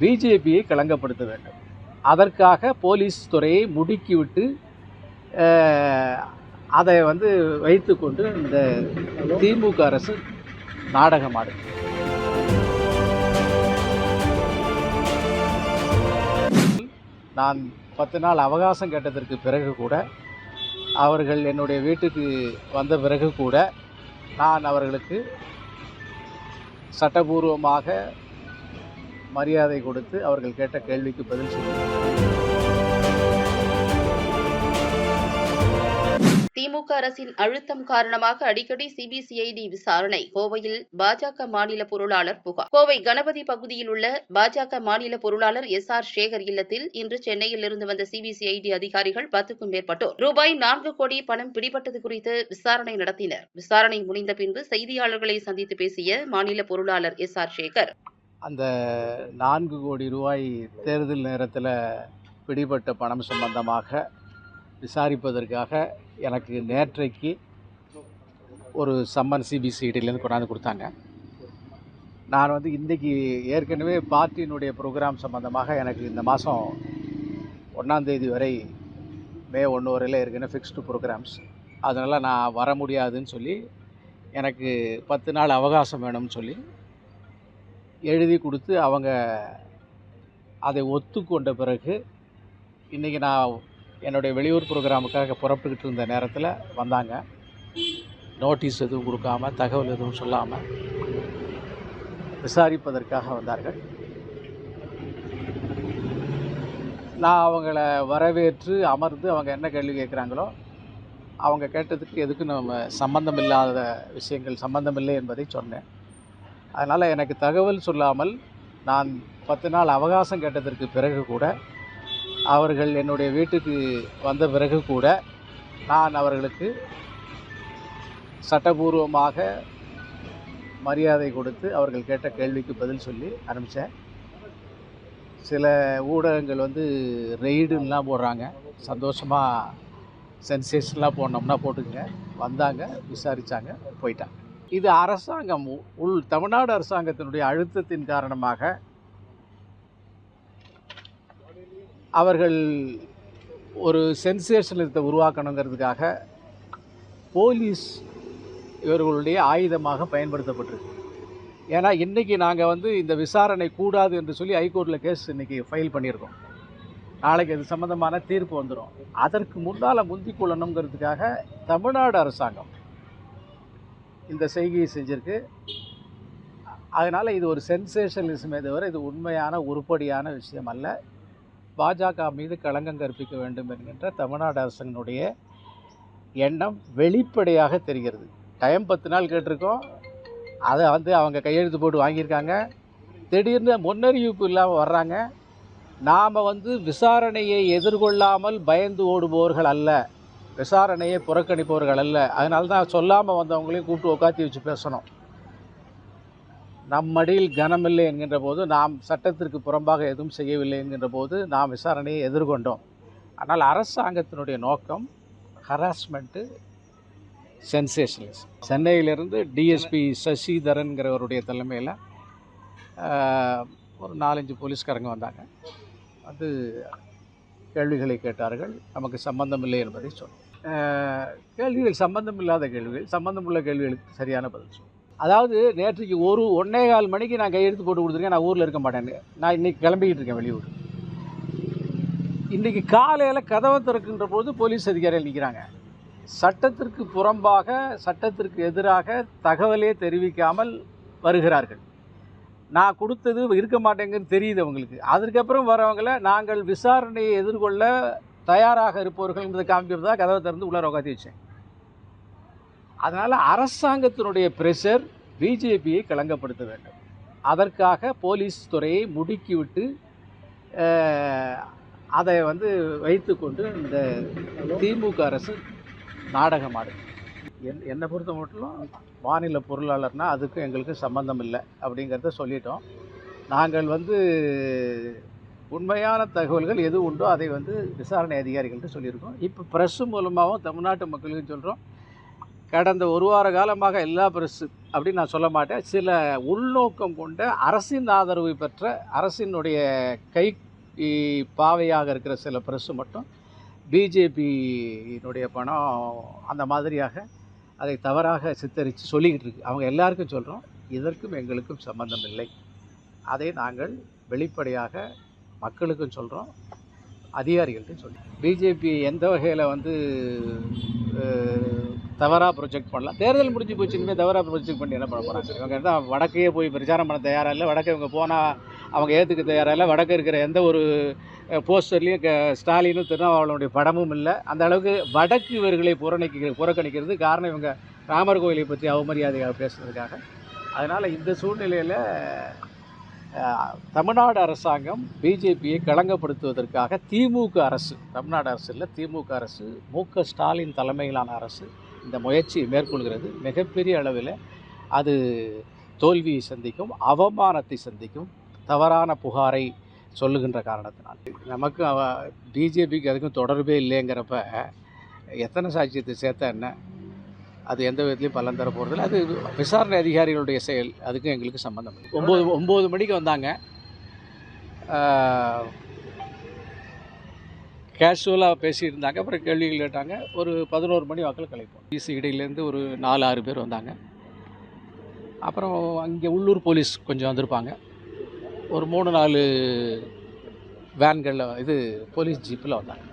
பிஜேபியை களங்கப்படுத்த வேண்டும். அதற்காக போலீஸ் துறையை முடுக்கிவிட்டு அதை வந்து வைத்துக்கொண்டு இந்த திமுக அரசு நாடகமாடு நான் பத்து நாள் அவகாசம் கேட்டதற்கு பிறகு கூட அவர்கள் என்னுடைய வீட்டுக்கு வந்த பிறகு கூட நான் அவர்களுக்கு சட்டபூர்வமாக மரியாதை கொடுத்து அவர்கள் கேட்ட கேள்விக்கு பதில் சொன்னேன் திமுக அரசின் அழுத்தம் காரணமாக அடிக்கடி சிபிசிஐடி விசாரணை. கோவையில் பாஜக மாநில பொருளாளர் புகார். கோவை கணபதி பகுதியில் உள்ள பாஜக மாநில பொருளாளர் எஸ் ஆர் சேகர் இல்லத்தில் இன்று சென்னையில் இருந்து வந்த சிபிசிஐடி அதிகாரிகள் பத்துக்கும் மேற்பட்டோர். ரூபாய் நான்கு கோடி பணம் பிடிபட்டது குறித்து விசாரணை நடத்தினர். விசாரணை முடிந்த பின்பு செய்தியாளர்களை சந்தித்து பேசிய மாநில பொருளாளர் எஸ் ஆர் சேகர். அந்த நான்கு கோடி ரூபாய் தேர்தல் நேரத்தில் பிடிபட்ட பணம் சம்பந்தமாக விசாரிப்பதற்காக எனக்கு நேற்றைக்கு ஒரு சம்மன் சிபிசிஐடியிலேருந்து கொண்டாந்து கொடுத்தாங்க. நான் வந்து இன்றைக்கி ஏற்கனவே பார்ட்டியினுடைய ப்ரோக்ராம் சம்மந்தமாக எனக்கு இந்த மாதம் ஒன்றாந்தேதி வரை மே ஒன்று வரையில் ஏற்கனவே ஃபிக்ஸ்டு ப்ரோக்ராம்ஸ் அதனால் நான் வர முடியாதுன்னு சொல்லி எனக்கு பத்து நாள் அவகாசம் வேணும்னு சொல்லி எழுதி கொடுத்து அவங்க அதை ஒத்துக்கொண்ட பிறகு இன்றைக்கி நான் என்னுடைய வெளியூர் ப்ரோக்ராமுக்காக புறப்பட்டுக்கிட்டு இருந்த நேரத்தில் வந்தாங்க. நோட்டீஸ் எதுவும் கொடுக்காம தகவல் எதுவும் சொல்லாமல் விசாரிப்பதற்காக வந்தார்கள். நான் அவங்கள வரவேற்று அமர்ந்து அவங்க என்ன கேள்வி கேட்குறாங்களோ அவங்க கேட்டதுக்கு எதுக்கு நம்ம சம்மந்தம் இல்லாத விஷயங்கள் சம்பந்தமில்லை என்பதை சொன்னேன். அதனால் எனக்கு தகவல் சொல்லாமல் நான் பத்து நாள் அவகாசம் கேட்டதற்கு பிறகு கூட அவர்கள் என்னுடைய வீட்டுக்கு வந்த பிறகு கூட நான் அவர்களுக்கு சட்டபூர்வமாக மரியாதை கொடுத்து அவர்கள் கேட்ட கேள்விக்கு பதில் சொல்லி ஆரம்பித்தேன் சில ஊடகங்கள் வந்து ரெய்டுலாம் போடுறாங்க. சந்தோஷமாக சென்சேஷன்லாம் போடணும்னா போட்டுக்கங்க. வந்தாங்க விசாரித்தாங்க போயிட்டாங்க. இது அரசாங்கம் உ- உள் தமிழ்நாடு அரசாங்கத்தினுடைய அழுத்தத்தின் காரணமாக அவர்கள் ஒரு சென்சேஷனத்தை உருவாக்கணுங்கிறதுக்காக போலீஸ் இவர்களுடைய ஆயுதமாக பயன்படுத்தப்பட்டிருக்கு. ஏன்னா இன்றைக்கி நாங்கள் வந்து இந்த விசாரணை கூடாது என்று சொல்லி ஹைகோர்ட்டில் கேஸ் இன்றைக்கி ஃபைல் பண்ணியிருக்கோம். நாளைக்கு அது சம்மந்தமான தீர்ப்பு வந்துடும் அதற்கு முன்னால் முந்திக் கொள்ளணுங்கிறதுக்காக தமிழ்நாடு அரசாங்கம் இந்த செய்கையை செஞ்சுருக்கு. அதனால் இது ஒரு சென்சேஷனலிசமே தவிர இது உண்மையான உருப்படியான விஷயம் அல்ல. பாஜக மீது களங்கம் கற்பிக்க வேண்டும் என்கின்ற தமிழ்நாடு அரசினுடைய எண்ணம் வெளிப்படையாக தெரிகிறது. டைம் பத்து நாள் கேட்டிருக்கோம். அதை வந்து அவங்க கையெழுத்து போட்டு வாங்கியிருக்காங்க. திடீர்னு முன்னறிவிப்பு இல்லாமல் வர்றாங்க. நாம் வந்து விசாரணையை எதிர்கொள்ளாமல் பயந்து ஓடுபவர்கள் அல்ல. விசாரணையை புறக்கணிப்பவர்கள் அல்ல. அதனால தான் சொல்லாமல் வந்தவங்களையும் கூப்பிட்டு உட்காத்தி வச்சு பேசணும். நம் மடியில் கனமில்லை என்கின்ற போது நாம் சட்டத்திற்கு புறம்பாக எதுவும் செய்யவில்லை என்கின்ற போது நாம் விசாரணையை எதிர்கொண்டோம். ஆனால் அரசாங்கத்தினுடைய நோக்கம் ஹராஸ்மெண்ட்டு சென்சேஷனலிஸ் சென்னையிலிருந்து டிஎஸ்பி சசிதரன்கிறவருடைய தலைமையில் ஒரு நாலஞ்சு போலீஸ்காரங்க வந்தாங்க. அது கேள்விகளை கேட்டார்கள். நமக்கு சம்பந்தமில்லை என்பதை சொன்னோம். கேள்விகள் சம்பந்தம் இல்லாத கேள்விகள் சம்பந்தமுள்ள கேள்விகளுக்கு சரியான பதில் சொன்னோம். அதாவது நேற்றுக்கு ஒரு ஒன்னே கால் மணிக்கு நான் கையெழுத்து போட்டு கொடுத்துருக்கேன். நான் ஊரில் இருக்க மாட்டேன்னு. நான் இன்றைக்கி கிளம்பிக்கிட்டு இருக்கேன் வெளியூர். இன்றைக்கி காலையில் கதவை திறக்கின்ற போது போலீஸ் அதிகாரிகள் நிற்கிறாங்க சட்டத்திற்கு புறம்பாக சட்டத்திற்கு எதிராக தகவலே தெரிவிக்காமல் வருகிறார்கள். நான் கொடுத்தது இருக்க மாட்டேங்குன்னு தெரியுது அவங்களுக்கு. அதுக்கப்புறம் வரவங்கள நாங்கள் விசாரணையை எதிர்கொள்ள தயாராக இருப்பவர்கள்ன்றதை காமிக்கிறது தான் கதவை திறந்து உள்ளார உட்காந்து வச்சேன். அதனால் அரசாங்கத்தினுடைய ப்ரெஷர் பிஜேபியை களங்கப்படுத்த வேண்டும். அதற்காக போலீஸ் துறையை முடுக்கிவிட்டு அதை வந்து வைத்துக்கொண்டு இந்த திமுக அரசு நாடகமாடுது. என் என்னை பொறுத்த மட்டும் மாநில பொருளாளர்னால் அதுக்கும் எங்களுக்கு சம்மந்தம் இல்லை அப்படிங்கிறத சொல்லிட்டோம். நாங்கள் வந்து உண்மையான தகவல்கள் எது உண்டோ அதை வந்து விசாரணை அதிகாரிகள்கிட்ட சொல்லியிருக்கோம். இப்போ ப்ரெஸ்ஸு மூலமாகவும் தமிழ்நாட்டு மக்களுக்கும் சொல்கிறோம் கடந்த ஒரு வார காலமாக எல்லா பிரஸ் அப்படின்னு நான் சொல்ல மாட்டேன். சில உள்நோக்கம் கொண்ட அரசின் ஆதரவு பெற்ற அரசினுடைய கை பாவையாக இருக்கிற சில பிரஸ் மட்டும் பிஜேபியினுடைய பணம் அந்த மாதிரியாக அதை தவறாக சித்தரித்து சொல்லிக்கிட்டு இருக்கு. அவங்க எல்லாருக்கும் சொல்கிறோம் இதற்கும் எங்களுக்கும் சம்பந்தம் இல்லை. அதை நாங்கள் வெளிப்படையாக மக்களுக்கும் சொல்கிறோம் அதிகாரிகள்ட்டையும் சொல்கிறோம் பிஜேபி எந்த வகையில் வந்து தவறாக ப்ரொஜெக்ட் பண்ணலாம். தேர்தல் முடிஞ்சு போச்சு இனிமேல் தவறாக ப்ரொஜெக்ட் பண்ணி என்ன பண்ண போகிறாங்க இவங்க தான் வடக்கையே போய் பிரச்சாரம் பண்ண தயாராக இல்லை? வடக்கு இவங்க போனால் அவங்க ஏற்றுக்க தயாராக இல்லை? வடக்கு இருக்கிற எந்த ஒரு போஸ்டர்லேயும் க ஸ்டாலினும் திருநாவளனுடைய படமும் இல்லை. அந்த அளவுக்கு வடக்கு இவர்களை புறணிக்க புறக்கணிக்கிறது காரணம் இவங்க ராமர் கோயிலை பற்றி அவமரியாதையாக பேசுனதுக்காக. அதனால் இந்த சூழ்நிலையில் தமிழ்நாடு அரசாங்கம் பிஜேபியை களங்கப்படுத்துவதற்காக திமுக அரசு தமிழ்நாடு அரசு இல்லை திமுக அரசு மு க ஸ்டாலின் தலைமையிலான அரசு இந்த முயற்சி மேற்கொள்கிறது. மிகப்பெரிய அளவில் அது தோல்வியை சந்திக்கும் அவமானத்தை சந்திக்கும் தவறான புகாரை சொல்லுகின்ற காரணத்தினால். நமக்கு அவ பிஜேபிக்கு அதுக்கும் தொடர்பே இல்லைங்கிறப்ப எத்தனை சாட்சியத்தை சேர்த்தா என்ன? அது எந்த விதத்துலையும் பலன் தர போகிறதில்ல அது விசாரணை அதிகாரிகளுடைய செயல். அதுக்கும் எங்களுக்கு சம்மந்தம் ஒம்பது ஒம்பது மணிக்கு வந்தாங்க. கேஷுவலாக பேசிட்டு இருந்தாங்க அப்புறம் கேள்விகள் கேட்டாங்க. ஒரு பதினோரு மணி வாக்கில் கலைப்போம் பிசி இடையிலேருந்து ஒரு நாலு ஆறு பேர் வந்தாங்க. அப்புறம் அங்கே உள்ளூர் போலீஸ் கொஞ்சம் வந்திருப்பாங்க. ஒரு மூணு நாலு வேன்களில் இது போலீஸ் ஜீப்பில் வந்தாங்க.